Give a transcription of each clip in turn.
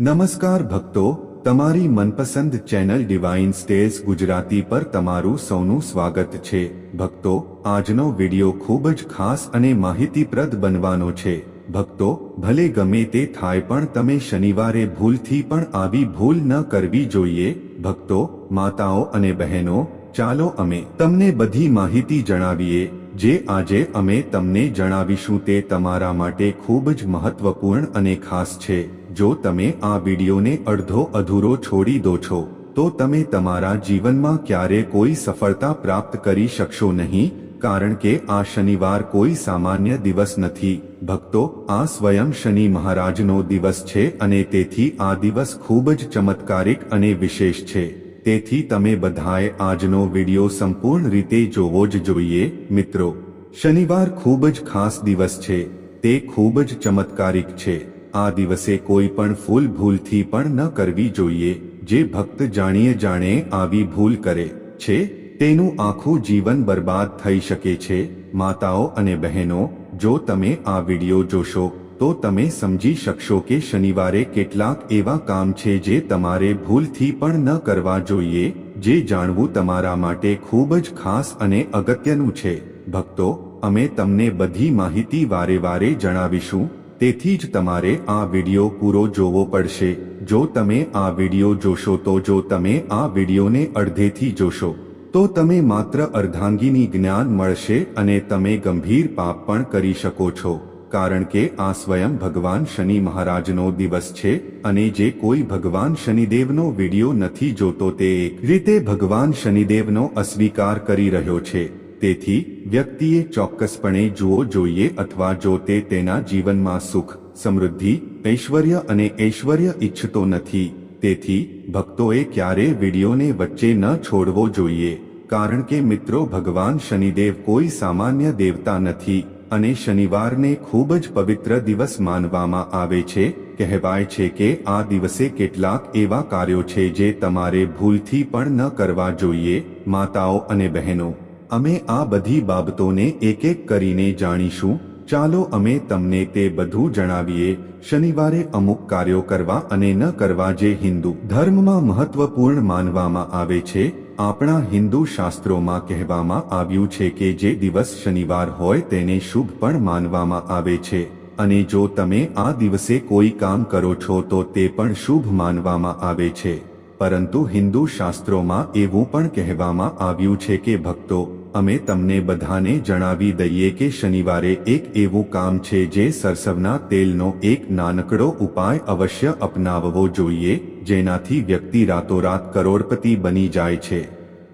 નમસ્કાર ભક્તો, તમારી મનપસંદ ચેનલ ડિવાઇન સ્ટેઝ ગુજરાતી પર તમારું સૌનું સ્વાગત છે. ભક્તો, આજનો વિડિયો ખૂબ જ ખાસ અને માહિતીપ્રદ બનવાનો છે. ભક્તો, ભલે ગમે તે થાય પણ તમે શનિવારે ભૂલથી પણ આવી ભૂલ ન કરવી જોઈએ. ભક્તો, માતાઓ અને બહેનો, ચાલો અમે તમને બધી માહિતી જણાવીએ. જે આજે અમે તમને જણાવીશું તે તમારા માટે ખૂબ જ મહત્વપૂર્ણ અને ખાસ છે. જો તમે આ વિડીયોને અડધો અધૂરો છોડી દો છો, તો તમે તમારા જીવનમાં ક્યારે કોઈ સફળતા પ્રાપ્ત કરી શકશો નહીં, કારણ કે આ શનિવાર કોઈ સામાન્ય દિવસ નથી. ભક્તો, આ સ્વયં શનિ મહારાજનો દિવસ છે અને તેથી આ દિવસ ખૂબ જ ચમત્કારિક અને વિશેષ છે. તેથી તમે બધાએ આજનો વિડિયો સંપૂર્ણ રીતે જોવો જ જોઈએ, મિત્રો. શનિવાર ખૂબ જ ખાસ દિવસ છે. તે ખૂબ જ ચમત્કારિક છે. આ દિવસે કોઈ પણ ફૂલ ભૂલથી પણ ન કરવી જોઈએ. જે ભક્ત જાણીએ જાણે આવી ભૂલ કરે છે, તેનું આખું જીવન બરબાદ થઈ શકે છે. માતાઓ અને બહેનો, જો તમે આ વિડિયો જોશો, તો તમે સમજી શકશો કે શનિવારે કેટલાક એવા કામ છે જે તમારે ભૂલથી પણ ન કરવા જોઈએ, જે જાણવું તમારા માટે ખૂબ જ ખાસ અને અગત્યનું છે. ભક્તો, અમે તમને બધી માહિતી વારે વારે જણાવીશું. તેથી જ તમારે આ વિડિયો પૂરો જોવો પડશે. જો તમે આ વિડિયો જોશો તો જો તમે આ વિડિયોને અડધેથી જોશો, તો તમે માત્ર અર્ધાંગીની જ્ઞાન મળશે અને તમે ગંભીર પાપ પણ કરી શકો છો. કારણ કે આ સ્વયં ભગવાન શનિ મહારાજનો દિવસ છે અને જે કોઈ ભગવાન શનિદેવનો વિડિયો નથી જોતો તે એક રીતે ભગવાન શનિદેવનો અસ્વીકાર કરી રહ્યો છે. તેથી વ્યક્તિએ ચોક્કસપણે જુઓ જોઈએ અથવા જો તે તેના જીવનમાં સુખ, સમૃદ્ધિ, ઐશ્વર્ય અને ઐશ્વર્ય ઈચ્છતો નથી, તેથી ભક્તોએ ક્યારે વિડીયોને વચ્ચે ન છોડવો જોઈએ, કારણ કે મિત્રો ભગવાન શનિદેવ કોઈ સામાન્ય દેવતા નથી અને શનિવારને ખૂબ જ પવિત્ર દિવસ માનવામાં આવે છે, કહેવાય છે કે આ દિવસે કેટલાક એવા કાર્યો છે જે તમારે ભૂલથી પણ ન કરવા જોઈએ, માતાઓ અને બહેનો. અમે આ બધી બાબતોને એક એક કરીને જાણીશું. ચાલો અમે તમને તે બધું જણાવીએ. શનિવારે અમુક કાર્યો કરવા અને ન કરવા જે હિન્દુ ધર્મમાં મહત્વપૂર્ણ માનવામાં આવે છે, આપણા હિન્દુ શાસ્ત્રોમાં કહેવામાં આવ્યું છે કે જે દિવસ શનિવાર હોય તેને શુભ પણ માનવામાં આવે છે. અને જો તમે આ દિવસે કોઈ કામ કરો છો તો તે પણ શુભ માનવામાં આવે છે. પરંતુ હિન્દુ શાસ્ત્રોમાં એવું પણ કહેવામાં આવ્યું છે કે ભક્તો અમે તમને બધાને જણાવી દઈએ કે શનિવારે એક એવું કામ છે જે સરસવના તેલનો એક નાનકડો ઉપાય અવશ્ય અપનાવવો જોઈએ, જેનાથી વ્યક્તિ રાતોરાત કરોડપતિ બની જાય છે.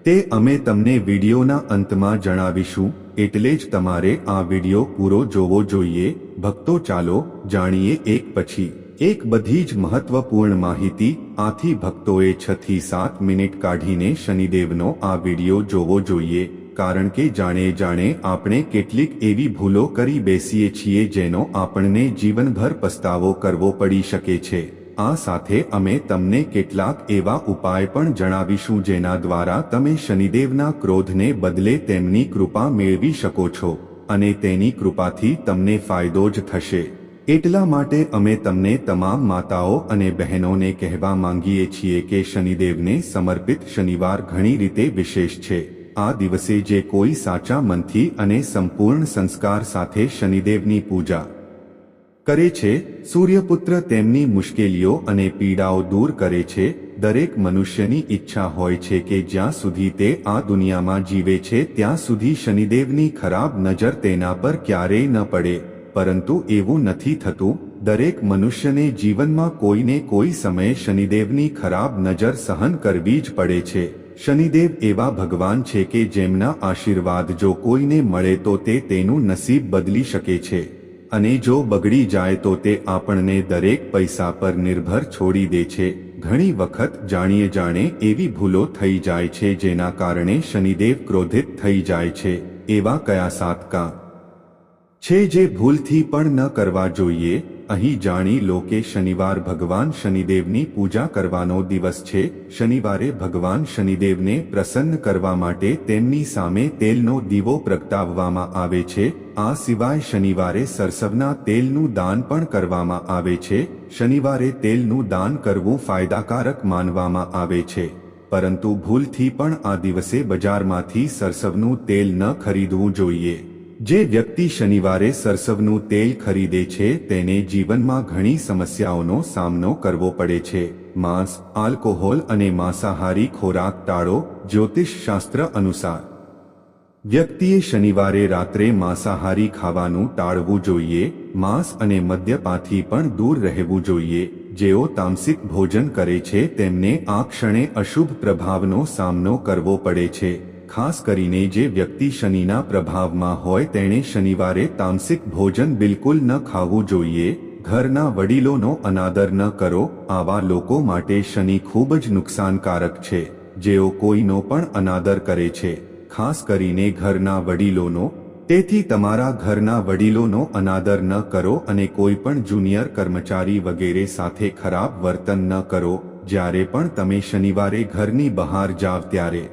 તે અમે તમને વિડીયોના અંતમાં જણાવીશું, એટલે જ તમારે આ વીડિયો પૂરો જોવો જોઈએ. ભક્તો ચાલો જાણીએ એક પછી. એક બધી જ મહત્વપૂર્ણ માહિતી આથી ભક્તોએ છ થી સાત મિનિટ કાઢીને શનિદેવનો આ વીડિયો જોવો જોઈએ. કારણ કે જાણે જાણે આપણે કેટલીક એવી ભૂલો કરી બેસીએ છીએ જેનો આપણને જીવનભર પસ્તાવો કરવો પડી શકે છે. આ સાથે અમે તમને કેટલાક એવા ઉપાય પણ જણાવીશું જેના દ્વારા તમે શનિદેવના ક્રોધને બદલે તેમની કૃપા મેળવી શકો છો અને તેની કૃપાથી તમને ફાયદો જ થશે. એટલા માટે અમે તમને તમામ માતાઓ અને બહેનોને કહેવા માંગીએ છીએ કે શનિદેવને સમર્પિત શનિવાર ઘણી રીતે વિશેષ છે. આ દિવસે જે કોઈ સાચા મનથી અને સંપૂર્ણ સંસ્કાર સાથે શનિદેવની પૂજા કરે છે, સૂર્યપુત્ર તેમની મુશ્કેલીઓ અને પીડાઓ દૂર કરે છે, દરેક મનુષ્યની ઈચ્છા હોય છે કે જ્યાં સુધી તે આ દુનિયામાં જીવે છે, ત્યાં સુધી શનિદેવની ખરાબ નજર તેના પર ક્યારેય ન પડે, પરંતુ એવું નથી થતું, દરેક મનુષ્યને જીવનમાં કોઈને કોઈ સમયે શનિદેવની ખરાબ નજર સહન કરવી જ પડે છે. શનિદેવ એવા ભગવાન છે કે જેમના આશીર્વાદ જો કોઈને મળે તો તે તેનું નસીબ બદલી શકે છે. અને જો બગડી જાય તો તે આપણને દરેક પૈસા પર નિર્ભર છોડી દે છે. ઘણી વખત જાણીએ જાણે એવી ભૂલો થઈ જાય છે જેના કારણે શનિદેવ ક્રોધિત થઈ જાય છે. એવા કયા સાતકા છે જે ભૂલથી પણ ન કરવા જોઈએ અહીં જાણી લો કે શનિવાર ભગવાન શનિદેવની પૂજા કરવાનો દિવસ છે. શનિવારે ભગવાન શનિદેવને પ્રસન્ન કરવા માટે તેમની સામે તેલનો દીવો પ્રગટાવવામાં આવે છે. આ સિવાય શનિવારે સરસવના તેલનું દાન પણ કરવામાં આવે છે. શનિવારે તેલનું દાન કરવું ફાયદાકારક માનવામાં આવે છે. પરંતુ ભૂલથી પણ આ દિવસે બજારમાંથી સરસવનું તેલ ન ખરીદવું જોઈએ. જે વ્યક્તિ શનિવારે સરસવનું તેલ ખરીદે છે, તેને જીવનમાં ઘણી સમસ્યાઓનો સામનો કરવો પડે છે. માંસ, આલ્કોહોલ અને માંસાહારી ખોરાક ટાળો, જ્યોતિષશાસ્ત્ર અનુસાર. વ્યક્તિએ શનિવારે રાત્રે માંસાહારી ખાવાનું ટાળવું જોઈએ, માંસ અને મદ્યપાથી પણ દૂર રહેવું જોઈએ. જેઓ તામસિક ભોજન કરે છે, તેમને આ ક્ષણે અશુભ પ્રભાવનો સામનો કરવો પડે છે. ખાસ કરીને જે વ્યક્તિ શનિના પ્રભાવમાં હોય તેણે શનિવારે તામસિક ભોજન બિલકુલ ન ખાવું જોઈએ, ઘરના વડીલોનો અનાદર ન કરો, આવા લોકો માટે શનિ ખૂબ જ નુકસાનકારક છે, જેઓ કોઈનો પણ અનાદર કરે છે, ખાસ કરીને ઘરના વડીલોનો. તેથી તમારા ઘરના વડીલોનો અનાદર ન કરો અને કોઈ પણ જુનિયર કર્મચારી વગેરે સાથે ખરાબ વર્તન ન કરો, જ્યારે પણ તમે શનિવારે ઘરની બહાર જાવ ત્યારે.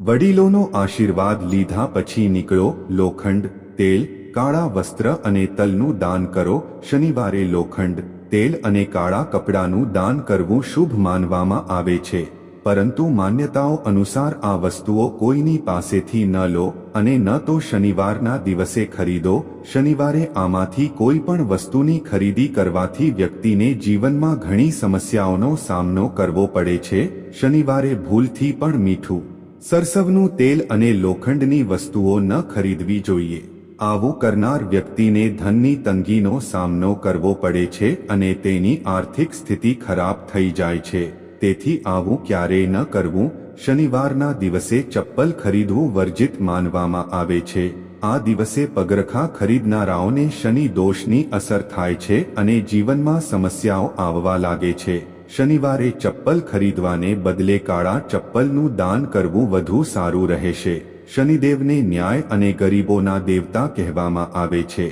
વડીલોનો આશીર્વાદ લીધા પછી નીકળો લોખંડ, તેલ, કાળા વસ્ત્ર અને તલનું દાન કરો. શનિવારે લોખંડ, તેલ અને કાળા કપડાનું દાન કરવું શુભ માનવામાં આવે છે. પરંતુ માન્યતાઓ અનુસાર આ વસ્તુઓ કોઈની પાસેથી ન લો અને ન તો શનિવારના દિવસે ખરીદો. શનિવારે આમાંથી કોઈ પણ વસ્તુની ખરીદી કરવાથી વ્યક્તિને જીવનમાં ઘણી સમસ્યાઓનો સામનો કરવો પડે છે. શનિવારે ભૂલથી પણ મીઠું સરસવનું તેલ અને લોખંડની વસ્તુઓ ન ખરીદવી જોઈએ. આવું કરનાર વ્યક્તિને ધનની તંગીનો સામનો કરવો પડે છે અને તેની આર્થિક સ્થિતિ ખરાબ થઈ જાય છે. તેથી આવું ક્યારેય ન કરવું. શનિવારના દિવસે ચપ્પલ ખરીદવું વર્જિત માનવામાં આવે છે. આ દિવસે પગરખા ખરીદનારાઓને શનિ દોષની અસર થાય છે અને જીવનમાં સમસ્યાઓ આવવા લાગે છે. શનિવારે ચપ્પલ ખરીદવાને બદલે કાળા ચપ્પલનું દાન કરવું વધુ સારું રહેશે. શનિદેવને ન્યાય અને ગરીબોના દેવતા કહેવામાં આવે છે.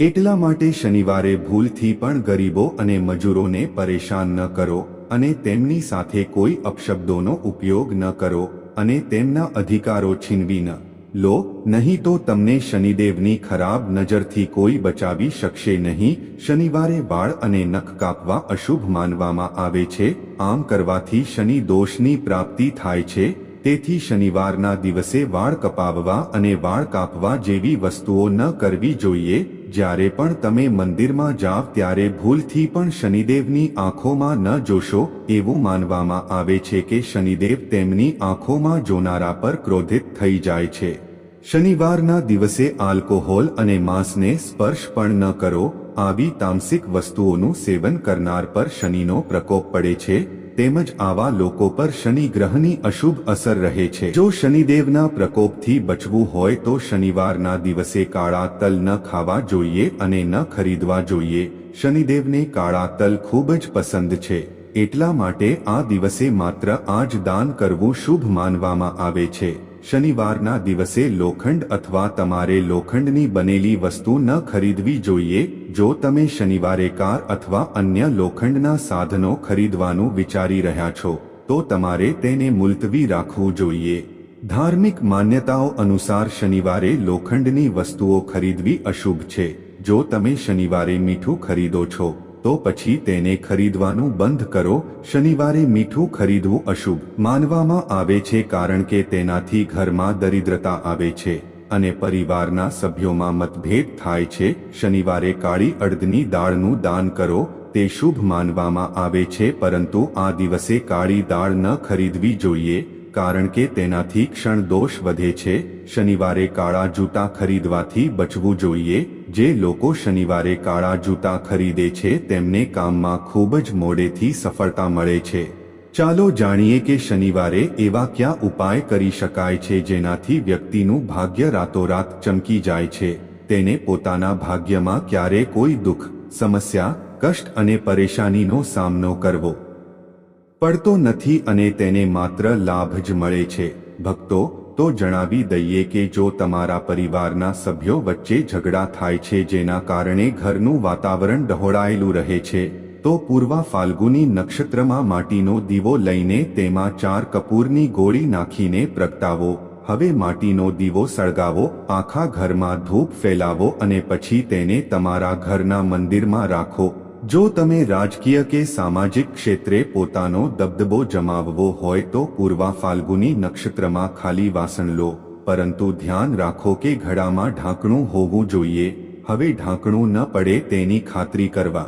એટલા માટે શનિવારે ભૂલથી પણ ગરીબો અને મજૂરોને પરેશાન ન કરો અને તેમની સાથે કોઈ અપશબ્દોનો ઉપયોગ ન કરો અને તેમના અધિકારો છીનવી ન. લો, નહીં તો તમને શનિદેવની ખરાબ નજરથી કોઈ બચાવી શકશે નહીં. શનિવારે વાળ અને નખ કાપવા અશુભ માનવામાં આવે છે. આમ કરવાથી શનિ દોષની પ્રાપ્તિ થાય છે. તેથી શનિવારના દિવસે વાળ કપાવવા અને વાળ કાપવા જેવી વસ્તુઓ ન કરવી જોઈએ. જ્યારે પણ તમે મંદિરમાં જાવ ત્યારે ભૂલથી પણ શનિદેવની આંખોમાં ન જોશો. એવું માનવામાં આવે છે કે શનિદેવ તેમની આંખોમાં જોનારા પર ક્રોધિત થઈ જાય છે. શનિવારના દિવસે આલ્કોહોલ અને માંસને સ્પર્શ પણ ન કરો, આવી તામસિક વસ્તુઓનું સેવન કરનાર પર શનિનો પ્રકોપ પડે છે, તેમજ આવા લોકો પર શનિ ગ્રહની અશુભ અસર રહે છે. જો શનિદેવના પ્રકોપથી બચવું હોય તો શનિવારના દિવસે કાળા તલ ન ખાવા જોઈએ અને ન ખરીદવા જોઈએ. શનિદેવને કાળા તલ ખૂબ જ પસંદ છે, એટલા માટે આ દિવસે માત્ર આ જ દાન કરવું શુભ માનવામાં આવે છે. શનિવારના દિવસે લોખંડ અથવા તમારે લોખંડની બનેલી વસ્તુ ન ખરીદવી જોઈએ, જો તમે શનિવારે કાર અથવા અન્ય લોખંડના સાધનો ખરીદવાનું વિચારી રહ્યા છો, તો તમારે તેને મુલતવી રાખવું જોઈએ. ધાર્મિક માન્યતાઓ અનુસાર શનિવારે લોખંડની વસ્તુઓ ખરીદવી અશુભ છે. જો તમે શનિવારે મીઠું ખરીદો છો તો પછી તેને ખરીદવાનું બંધ કરો. શનિવારે મીઠું ખરીદવું અશુભ માનવામાં આવે છે કારણ કે તેનાથી ઘરમાં દરિદ્રતા આવે છે અને પરિવારના સભ્યોમાં મતભેદ થાય છે. શનિવારે કાળી અડદની દાળનું દાન કરો, તે શુભ માનવામાં આવે છે પરંતુ આ દિવસે કાળી દાળ ન ખરીદવી જોઈએ. કારણ કે તેનાથી ક્ષણ દોષ વધે છે. શનિવારે કાળા જૂતા ખરીદવાથી બચવું જોઈએ. જે લોકો શનિવારે કાળા જૂતા ખરીદે છે, તેમને કામમાં ખૂબ જ મોડેથી સફળતા મળે છે. ચાલો જાણીએ કે શનિવારે એવા કયા ઉપાય કરી શકાય છે, જેનાથી વ્યક્તિનું ભાગ્ય રાતોરાત ચમકી જાય છે. તેને પોતાના ભાગ્યમાં ક્યારે કોઈ દુઃખ, સમસ્યા, કષ્ટ અને પરેશાનીનો સામનો કરવો. પડતો નથી અને તેને માત્ર લાભ જ મળે છે. ભક્તો, તો જણાવી દઈએ કે જો તમારા પરિવારના સભ્યો વચ્ચે ઝઘડા થાય છે જેના કારણે ઘરનું વાતાવરણ ડહોળાયેલું રહે છે, તો પૂર્વા ફાલ્ગુની નક્ષત્રમાં માટીનો દીવો લઈને તેમાં ચાર કપૂરની ગોળી નાખીને પ્રગટાવો. હવે માટીનો દીવો સળગાવો, આખા ઘરમાં ધૂપ ફેલાવો અને પછી તેને તમારા ઘરના મંદિરમાં રાખો. જો તમે રાજકીય કે સામાજિક ક્ષેત્રે પોતાનો દબદબો જમાવવો હોય તો પૂર્વા ફાલ્ગુની નક્ષત્રમાં ખાલી વાસણ લો, પરંતુ ધ્યાન રાખો કે ઘડામાં ઢાંકણું હોવું જોઈએ, હવે ઢાંકણું ન પડે તેની ખાતરી કરવા.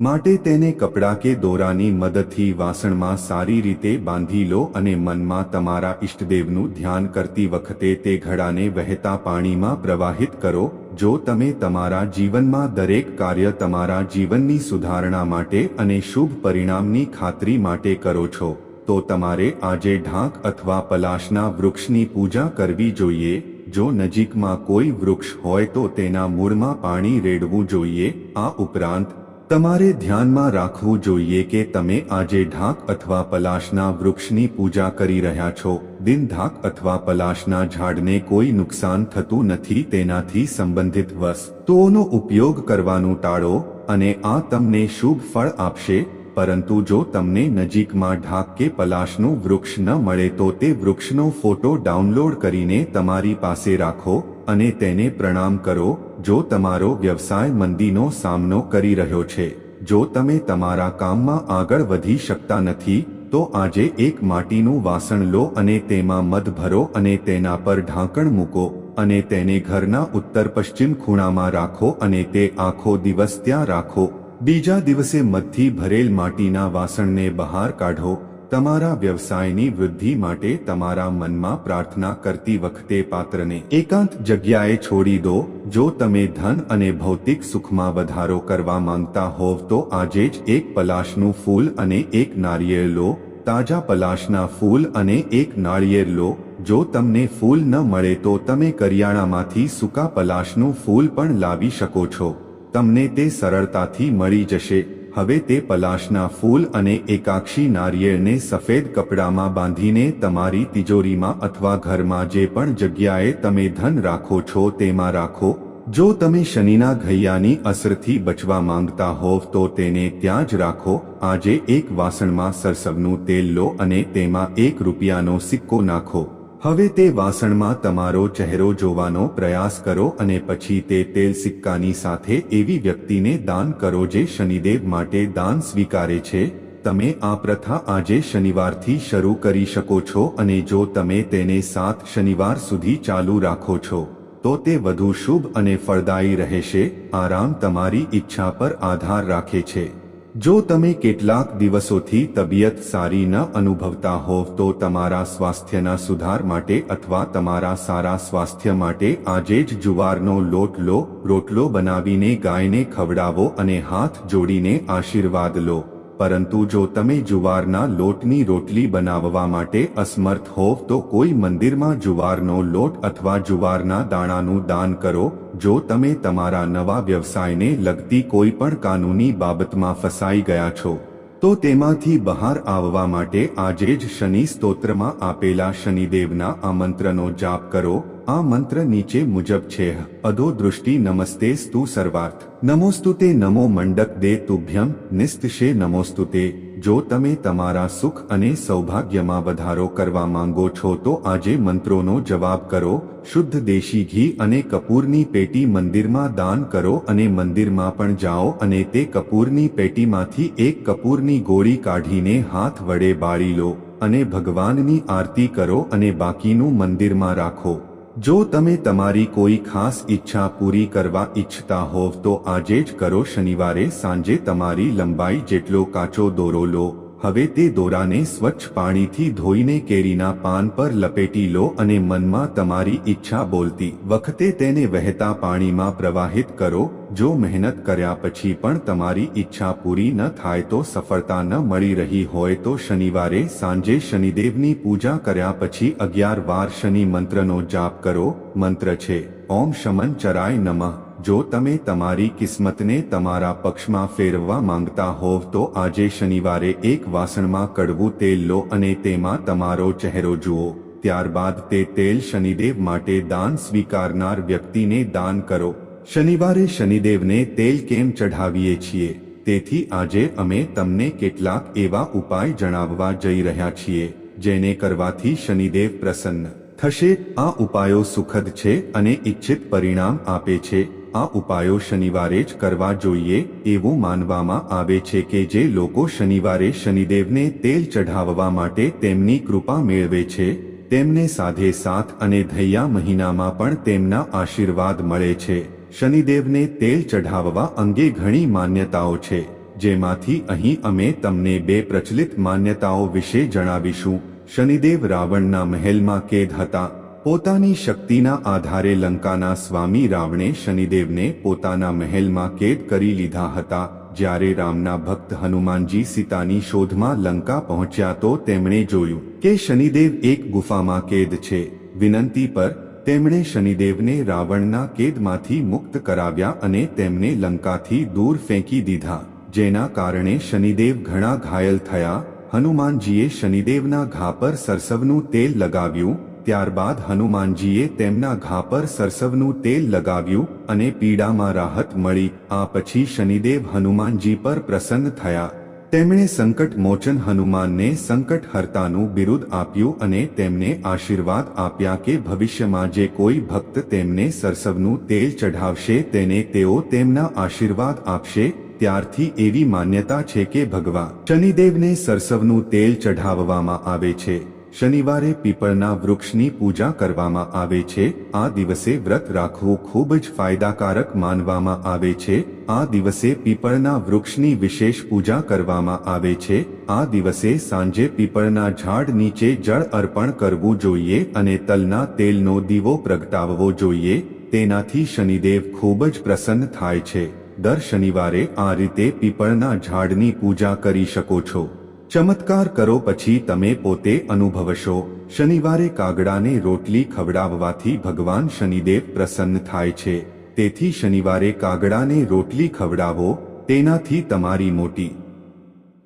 માટે તેને કપડાં કે દોરાની મદદથી વાસણમાં સારી રીતે બાંધી લો અને મનમાં તમારા ઈષ્ટદેવનું ધ્યાન કરતી વખતે તે ઘડાને વહેતા પાણીમાં પ્રવાહિત કરો જો તમે તમારા જીવનમાં દરેક કાર્ય તમારા જીવનની સુધારણા માટે અને શુભ પરિણામની ખાતરી માટે કરો છો, તો તમારે આજે ઢાંક અથવા પલાશના વૃક્ષની પૂજા કરવી જોઈએ, જો નજીકમાં કોઈ વૃક્ષ હોય તો તેના મૂળમાં પાણી રેડવું જોઈએ, આ ઉપરાંત તમારે ધ્યાનમાં રાખવું જોઈએ કે તમે આજે ઢાક અથવા પલાશના વૃક્ષની પૂજા કરી રહ્યા છો. દિન ઢાક અથવા પલાશના ઝાડને કોઈ નુકસાન થતું નથી, તેનાથી સંબંધિત વસ્તુઓનો ઉપયોગ કરવાનું ટાળો અને આ તમને શુભ ફળ આપશે. પરંતુ જો તમને નજીકમાં ઢાક કે પલાશનું વૃક્ષ ન મળે તો તે વૃક્ષનો ફોટો ડાઉનલોડ કરીને તમારી પાસે રાખો અને તેને પ્રણામ કરો. જો તમારો વ્યવસાય મંદીનો સામનો કરી રહ્યો છે, જો તમે તમારા કામમાં આગળ વધી શકતા નથી, તો આજે એક માટીનું વાસણ લો અને તેમાં મધ ભરો અને તેના પર ઢાંકણ મૂકો અને તેને ઘરના ઉત્તર પશ્ચિમ ખૂણામાં રાખો અને તે આખો દિવસ ત્યાં રાખો. બીજા દિવસે મધથી ભરેલ માટીના વાસણને બહાર કાઢો તમારા વ્યવસાયની વૃદ્ધિ માટે તમારા મનમાં પ્રાર્થના કરતી વખતે પાત્રને એકાંત જગ્યાએ છોડી દો. જો તમે ધન અને ભૌતિક સુખમાં વધારો કરવા માંગતા હોવ તો આજે જ એક પલાશનું ફૂલ અને એક નારિયેળ લો. તાજા પલાશના ફૂલ અને એક નાળિયેર લો. જો તમને ફૂલ ન મળે તો તમે કરિયાણામાંથી સૂકા પલાશનું ફૂલ પણ લાવી શકો છો. તમને તે સરળતાથી મળી જશે. હવે તે પલાશના ફૂલ અને એકાક્ષી નારિયેળને સફેદ કપડામાં બાંધીને તમારી તિજોરીમાં અથવા ઘરમાં જે પણ જગ્યાએ તમે ધન રાખો છો તેમાં રાખો. જો તમે શનિના ઘૈયાની અસરથી બચવા માંગતા હોવ તો તેને ત્યાં જ રાખો. આજે એક વાસણમાં સરસવનું તેલ લો અને તેમાં એક રૂપિયાનો સિક્કો નાખો. હવે તે વાસણમાં તમારો ચહેરો જોવાનો પ્રયાસ કરો અને પછી તે તેલ સિક્કાની સાથે એવી વ્યક્તિને દાન કરો જે શનિદેવ માટે દાન સ્વીકારે છે. તમે આ પ્રથા આજે શનિવારથી શરૂ કરી શકો છો અને જો તમે તેને સાત શનિવાર સુધી ચાલુ રાખો છો, તો તે વધુ શુભ અને ફળદાયી રહેશે. આરામ તમારી ઈચ્છા પર આધાર રાખે છે. જો તમે કેટલાક દિવસોથી તબિયત સારી ન અનુભવતા હોવ તો તમારા સ્વાસ્થ્યના સુધાર માટે અથવા તમારા સારા સ્વાસ્થ્ય માટે આજે જ જુવારનો લોટ લો, રોટલો બનાવીને ગાયને ખવડાવો અને હાથ જોડીને આશીર્વાદ લો. પરંતુ જો તમે જુવારના લોટની રોટલી બનાવવા માટે અસમર્થ હોવ તો કોઈ મંદિરમાં જુવારનો લોટ અથવા જુવારના દાણાનું દાન કરો જો તમે તમારા નવા વ્યવસાયને લગતી કોઈ પણ કાનૂની બાબતમાં ફસાઈ ગયા છો, તો તેમાંથી બહાર આવવા માટે આજે જ શનિ સ્તોત્રમાં આપેલા શનિદેવના આમંત્રનો જાપ કરો આ મંત્ર નીચે મુજબ છે. અધો દૃષ્ટિ નમસ્તે સ્તુ સર્વાર્થ. નમોસ્તુતે નમો મંડક દે તુભ્યમ નિસ્તશે નમોસ્તુતે જો તમે તમારા સુખ અને સૌભાગ્યમાં વધારો કરવા માંગો છો તો આજે મંત્રોનો જવાબ કરો. શુદ્ધ દેશી ઘી અને કપૂરની પેટી મંદિરમાં દાન કરો અને મંદિરમાં પણ જાઓ અને તે કપૂરની પેટીમાંથી એક કપૂરની ગોળી કાઢીને હાથ વડે બાળી લો અને ભગવાનની આરતી કરો અને બાકીનું મંદિરમાં રાખો. જો તમે તમારી કોઈ ખાસ ઈચ્છા પૂરી કરવા ઈચ્છતા હોવ તો આજે જ કરો શનિવારે સાંજે તમારી લંબાઈ જેટલો કાચો દોરો લો. હવે તે દોરાને સ્વચ્છ પાણીથી ધોઈને કેરીના પાન પર લપેટી લો અને મનમાં તમારી ઈચ્છા બોલતી વખતે તેને વહેતા પાણીમાં પ્રવાહિત કરો. જો મહેનત કર્યા પછી પણ તમારી ઈચ્છા પૂરી ન થાય તો સફળતા ન મળી રહી હોય તો શનિવારે સાંજે શનિદેવની પૂજા કર્યા પછી અગિયાર વાર શનિ મંત્રનો જાપ કરો. મંત્ર છે, ઓમ શમન ચરાય નમઃ. જો તમે તમારી કિસ્મતને તમારા પક્ષમાં ફેરવવા માંગતા હોવ તો આજે શનિવારે એક વાસણમાં કડવું તેલ લો અને તેમાં તમારો ચહેરો જુઓ. ત્યારબાદ તે તેલ શનિદેવ માટે દાન સ્વીકારનાર વ્યક્તિને દાન કરો. શનિવારે શનિદેવને તેલ કેમ ચઢાવીએ છીએ? તેથી આજે અમે તમને કેટલાક એવા ઉપાય જણાવવા જઈ રહ્યા છીએ, જેને કરવાથી શનિદેવ પ્રસન્ન થશે. આ ઉપાયો સુખદ છે અને ઇચ્છિત પરિણામ આપે છે. આ ઉપાયો શનિવારે જ કરવા જોઈએ એવું માનવામાં આવે છે કે જે લોકો શનિવારે શનિદેવને તેલ ચઢાવવા માટે તેમની કૃપા મેળવે છે, તેમને સાધે સાથ અને ધૈયા મહિનામાં પણ તેમના આશીર્વાદ મળે છે. શનિદેવને તેલ ચઢાવવા અંગે ઘણી માન્યતાઓ છે, જેમાંથી અહીં અમે તમને બે પ્રચલિત માન્યતાઓ વિશે જણાવીશું. શનિદેવ રાવણના મહેલમાં કેદ હતા. પોતાની શક્તિના આધારે લંકાના સ્વામી રાવણે શનિદેવને પોતાના મહેલમાં કેદ કરી લીધા હતા. જ્યારે રામના ભક્ત હનુમાનજી સીતાની શોધમાં લંકા પહોંચ્યા તો તેમણે જોયું કે શનિદેવ એક ગુફામાં કેદ છે. વિનંતી પર તેમણે શનિદેવને રાવણના કેદમાંથી મુક્ત કરાવ્યા અને તેમને લંકાથી દૂર ફેંકી દીધા, જેના કારણે શનિદેવ ઘણા ઘાયલ થયા. હનુમાનજીએ શનિદેવના ઘા પર સરસવનું તેલ લગાવ્યું, ત્યારબાદ હનુમાનજીએ તેમના ઘા પર સરસવનું તેલ લગાવ્યું અને પીડામાં રાહત મળી. આ પછી શનિદેવ હનુમાનજી પર પ્રસન્ન થયા. તેમણે સંકટ મોચન હનુમાનને સંકટ હર્તાનું બિરુદ આપ્યું અને તેમને આશીર્વાદ આપ્યા કે ભવિષ્યમાં જે કોઈ ભક્ત તેમને સરસવનું તેલ ચઢાવશે, તેને તેઓ તેમના આશીર્વાદ આપશે. ત્યારથી એવી માન્યતા છે કે ભગવાન શનિદેવને સરસવનું તેલ ચઢાવવામાં આવે છે. શનિવારે પીપળના વૃક્ષની પૂજા કરવામાં આવે છે. આ દિવસે વ્રત રાખવું ખૂબ જ ફાયદાકારક માનવામાં આવે છે. આ દિવસે પીપળના વૃક્ષની વિશેષ પૂજા કરવામાં આવે છે. આ દિવસે સાંજે પીપળના ઝાડ નીચે જળ અર્પણ કરવું જોઈએ અને તલના તેલનો દીવો પ્રગટાવવો જોઈએ. તેનાથી શનિદેવ ખૂબ જ પ્રસન્ન થાય છે. દર શનિવારે આ રીતે પીપળના ઝાડની પૂજા કરી શકો છો. ચમત્કાર કરો પછી તમે પોતે અનુભવશો. શનિવારે કાગડાને રોટલી ખવડાવવાથી ભગવાન શનિદેવ પ્રસન્ન થાય છે. તેથી શનિવારે કાગડાને રોટલી ખવડાવો, તેનાથી તમારી મોટી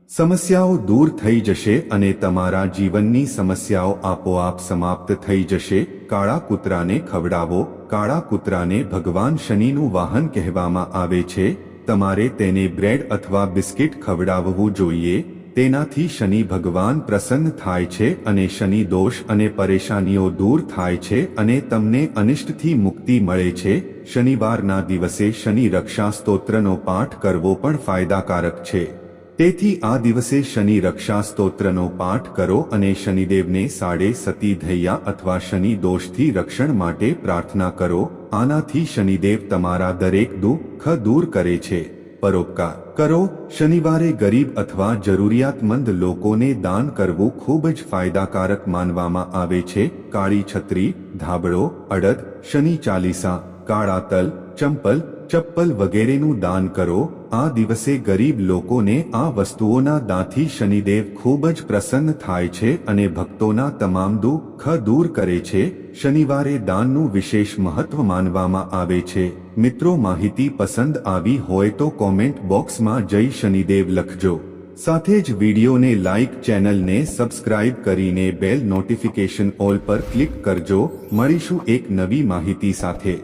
સમસ્યાઓ દૂર થઈ જશે અને તમારા જીવનની સમસ્યાઓ આપોઆપ સમાપ્ત થઈ જશે. કાળા કૂતરાને ખવડાવો, કાળા કૂતરાને ભગવાન શનિનું વાહન કહેવામાં આવે છે. તમારે તેને બ્રેડ અથવા બિસ્કિટ ખવડાવવું જોઈએ. તેનાથી શનિ ભગવાન પ્રસન્ન થાય છે અને શનિ દોષ અને પરેશાનીઓ દૂર થાય છે અને તમને અનિષ્ટથી મુક્તિ મળે છે. શનિવારના દિવસે શનિ રક્ષા સ્તોત્રનો પાઠ કરવો પણ ફાયદાકારક છે. તેથી આ દિવસે શનિ રક્ષા સ્તોત્રનો પાઠ કરો અને શનિદેવને સાડે સતી ધૈયા અથવા શનિ દોષથી રક્ષણ માટે પ્રાર્થના કરો. આનાથી શનિદેવ તમારા દરેક દુઃખ દૂર કરે છે. પરોપકાર કરો. શનિવારે ગરીબ અથવા જરૂરિયાતમંદ લોકોને દાન કરવું ખૂબ જ ફાયદાકારક માનવામાં આવે છે. કાળી છત્રી, ધાબળો, અડદ, શનિ ચાલીસા, કાળા તલ, ચંપલ, ચપ્પલ વગેરેનું દાન કરો. આ દિવસે ગરીબ લોકોને આ વસ્તુઓના દાંથી શનિદેવ ખૂબ જ પ્રસન્ન થાય છે અને ભક્તોના તમામ દુઃખ દૂર કરે છે. શનિવારે દાનનું વિશેષ મહત્વ માનવામાં આવે છે. મિત્રો માહિતી પસંદ આવી હોય તો કોમેન્ટ બોક્સમાં જય શનિદેવ લખજો. સાથે જ વિડીયોને લાઇક ચેનલને સબસ્ક્રાઇબ કરીને બેલ નોટિફિકેશન ઓલ પર ક્લિક કરજો. મળીશું એક નવી માહિતી સાથે.